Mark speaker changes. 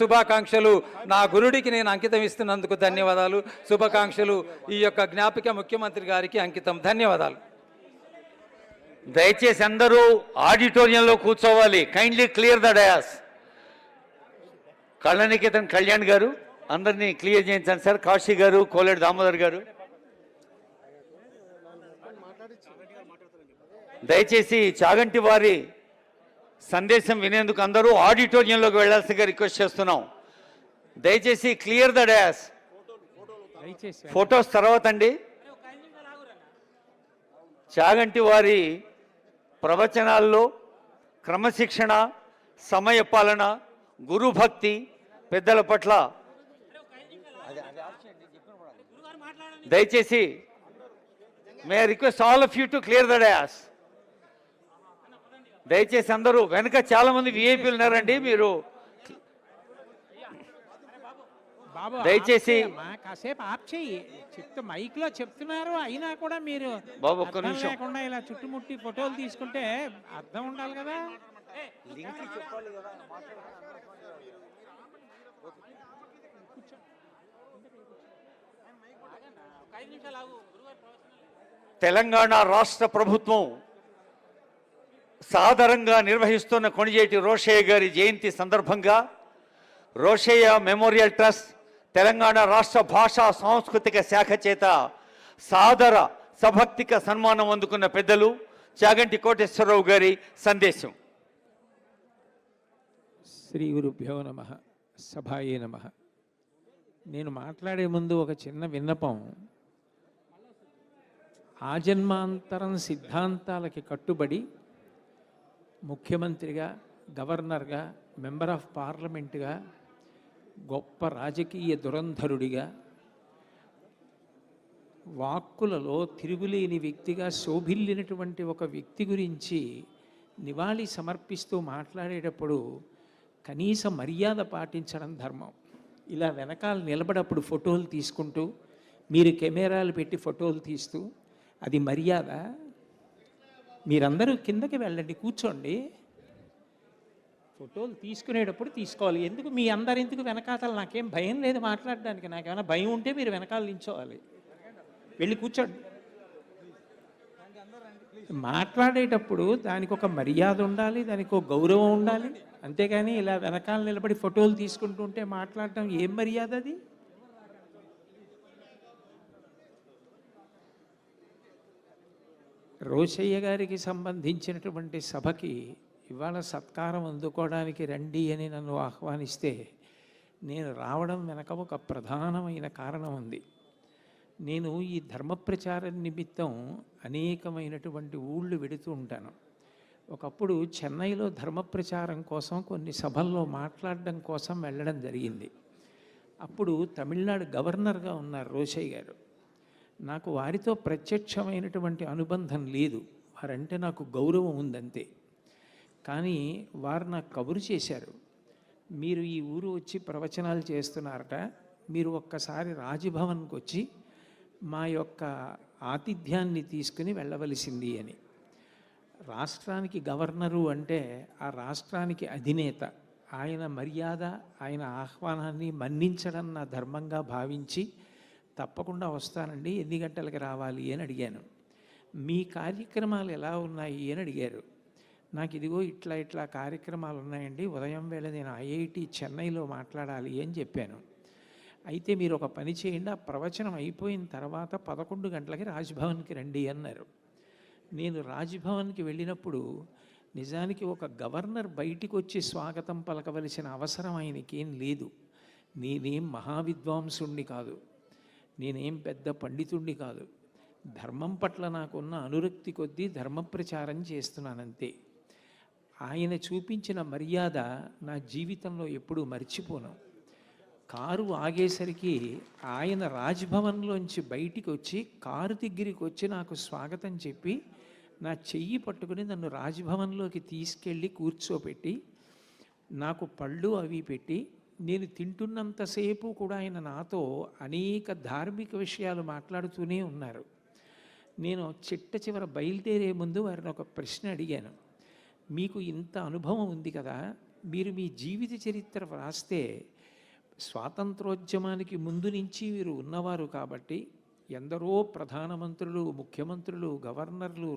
Speaker 1: శుభాకాంక్షలు. నా గురుడికి నేను అంకితం ఇస్తున్నందుకు ధన్యవాదాలు. శుభాకాంక్షలు. ఈ యొక్క జ్ఞాపిక ముఖ్యమంత్రి గారికి అంకితం. ధన్యవాదాలు.
Speaker 2: దయచేసి అందరూ ఆడిటోరియంలో కూర్చోవాలి. Kindly clear the dais Kalaniketan Kalyan garu అందరినీ క్లియర్ చేయించండి సార్. కాశీ గారు కోలేడు దామోదర్ గారు. దయచేసి చాగంటి వారి సందేశం వినేందుకు అందరూ ఆడిటోరియంలోకి వెళ్ళాల్సిందిగా రిక్వెస్ట్ చేస్తున్నాం. దయచేసి క్లియర్ ద డయాస్
Speaker 3: దయచేసి
Speaker 2: ఫొటోస్ తర్వాత అండి చాగంటి వారి ప్రవచనాల్లో క్రమశిక్షణ సమయపాలన గురుభక్తి పెద్దల పట్ల దయచేసి may request all of you to clear the dais దయచేసి అందరూ వెనక చాలా మంది విఐపీలు ఉన్నారండి మీరు
Speaker 3: బాబు
Speaker 2: దయచేసి-
Speaker 3: కాసేపు ఆప్ చెయ్యి. చెప్తూ మైక్లో చెప్తున్నారు అయినా కూడా మీరు
Speaker 2: బాబు, ఒక్క నిమిషం.
Speaker 3: లేకుండా ఇలా చుట్టుముట్టి ఫోటోలు తీసుకుంటే అర్థం ఉండాలి కదా?
Speaker 2: తెలంగాణ రాష్ట్ర ప్రభుత్వం సాదరంగా నిర్వహిస్తున్న కొణిజేటి రోషయ్య గారి జయంతి సందర్భంగా రోషయ్య మెమోరియల్ ట్రస్ట్ తెలంగాణ రాష్ట్ర భాషా సాంస్కృతిక శాఖ చేత సాదర సభక్తిక సన్మానం అందుకున్న పెద్దలు చాగంటి కోటేశ్వరరావు గారి సందేశం.
Speaker 3: శ్రీ గురుభ్యో నమ సభాయే నమ. నేను మాట్లాడే ముందు ఒక చిన్న విన్నపం. ఆజన్మాంతరం సిద్ధాంతాలకి కట్టుబడి ముఖ్యమంత్రిగా గవర్నర్గా మెంబర్ ఆఫ్ పార్లమెంట్గా గొప్ప రాజకీయ దురంధరుడిగా వాక్కులలో తిరుగులేని వ్యక్తిగా శోభిల్లినటువంటి ఒక వ్యక్తి గురించి నివాళి సమర్పిస్తూ మాట్లాడేటప్పుడు కనీస మర్యాద పాటించడం ధర్మం. ఇలా వెనకాల నిలబడప్పుడు ఫోటోలు తీసుకుంటూ మీరు కెమెరాలు పెట్టి ఫోటోలు తీస్తూ అది మర్యాద? మీరందరూ కిందకి వెళ్ళండి కూర్చోండి. ఫోటోలు తీసుకునేటప్పుడు తీసుకోవాలి. ఎందుకు మీ అందరు ఎందుకు వెనకాతలు నాకేం భయం లేదు మాట్లాడడానికి? నాకేమైనా భయం ఉంటే మీరు వెనకాల నించోవాలి వెళ్ళి కూర్చోండి. మాట్లాడేటప్పుడు దానికి ఒక మర్యాద ఉండాలి దానికి ఒక గౌరవం ఉండాలి. అంతేగాని ఇలా వెనకాల నిలబడి ఫోటోలు తీసుకుంటుంటే మాట్లాడటం ఏం మర్యాద అది? రోషయ్య గారికి సంబంధించినటువంటి సభకి ఇవాళ సత్కారం అందుకోవడానికి రండి అని నన్ను ఆహ్వానిస్తే నేను రావడం వెనక ఒక ప్రధానమైన కారణం ఉంది. నేను ఈ ధర్మ ప్రచారం నిమిత్తం అనేకమైనటువంటి ఊళ్ళు వెడుతూ ఉంటాను. ఒకప్పుడు చెన్నైలో ధర్మ ప్రచారం కోసం కొన్ని సభల్లో మాట్లాడడం కోసం వెళ్ళడం జరిగింది. అప్పుడు తమిళనాడు గవర్నర్గా ఉన్నారు రోషయ్య గారు. నాకు వారితో ప్రత్యక్షమైనటువంటి అనుబంధం లేదు. వారంటే నాకు గౌరవం ఉందంతే. కానీ వారు నాకు కబురు చేశారు మీరు ఈ ఊరు వచ్చి ప్రవచనాలు చేస్తున్నారట మీరు ఒక్కసారి రాజభవన్కి వచ్చి మా యొక్క ఆతిథ్యాన్ని తీసుకుని వెళ్ళవలసింది అని. రాష్ట్రానికి గవర్నరు అంటే ఆ రాష్ట్రానికి అధినేత. ఆయన మర్యాద ఆయన ఆహ్వానాన్ని మన్నించడం నా ధర్మంగా భావించి తప్పకుండా వస్తానండి ఎన్ని గంటలకు రావాలి అని అడిగాను. మీ కార్యక్రమాలు ఎలా ఉన్నాయి అని అడిగారు. నాకు ఇదిగో ఇట్లా ఇట్లా కార్యక్రమాలు ఉన్నాయండి ఉదయం వేళ నేను ఐఐటి చెన్నైలో మాట్లాడాలి అని చెప్పాను. అయితే మీరు ఒక పని చేయండి ఆ ప్రవచనం అయిపోయిన తర్వాత పదకొండు గంటలకి రాజ్భవన్కి రండి అన్నారు. నేను రాజ్భవన్కి వెళ్ళినప్పుడు నిజానికి ఒక గవర్నర్ బయటికి వచ్చి స్వాగతం పలకవలసిన అవసరం ఆయనకేం లేదు. నేనేం మహావిద్వాంసుణ్ణి కాదు. నేనేం పెద్ద పండితుణ్ణి కాదు. ధర్మం పట్ల నాకున్న అనురక్తి కొద్దీ ధర్మ ప్రచారం చేస్తున్నానంతే. ఆయన చూపించిన మర్యాద నా జీవితంలో ఎప్పుడూ మర్చిపోను. కారు ఆగేసరికి ఆయన రాజ్భవన్లోంచి బయటికి వచ్చి కారు దగ్గరికి వచ్చి నాకు స్వాగతం చెప్పి నా చెయ్యి పట్టుకుని నన్ను రాజ్భవన్లోకి తీసుకెళ్ళి కూర్చోపెట్టి నాకు పళ్ళు అవి పెట్టి నేను తింటున్నంతసేపు కూడా ఆయన నాతో అనేక ధార్మిక విషయాలు మాట్లాడుతూనే ఉన్నారు. నేను చిట్ట చివర బయలుదేరే ముందు వారిని ఒక ప్రశ్న అడిగాను. మీకు ఇంత అనుభవం ఉంది కదా మీరు మీ జీవిత చరిత్ర వ్రాస్తే స్వాతంత్రోద్యమానికి ముందు నుంచి మీరు ఉన్నవారు కాబట్టి ఎందరో ప్రధానమంత్రులు ముఖ్యమంత్రులు గవర్నర్లు